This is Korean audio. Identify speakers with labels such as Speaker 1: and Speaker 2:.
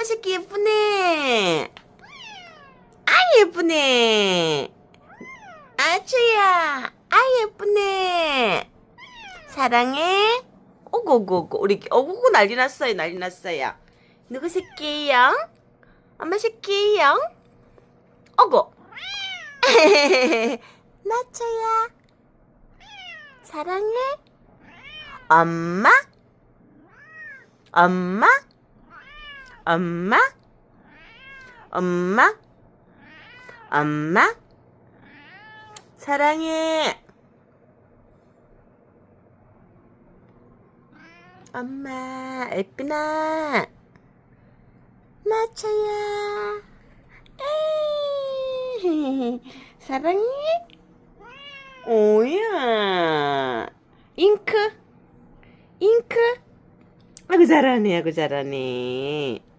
Speaker 1: 엄마 새끼 예쁘네. 아 예쁘네. 아주야. 아 예쁘네. 사랑해. 오고고고 우리 오고고 난리 났어요 난리 났어요. 누구 새끼예요? 엄마 새끼예요? 오고. 나초야. 사랑해. 엄마? 엄마? 엄마? 엄마? 엄마? 사랑해. 엄마, 예쁘나? 나초야. 에이, 사랑해? 오야. 잉크? 잉크? 아구 잘하네, 아구 잘하네.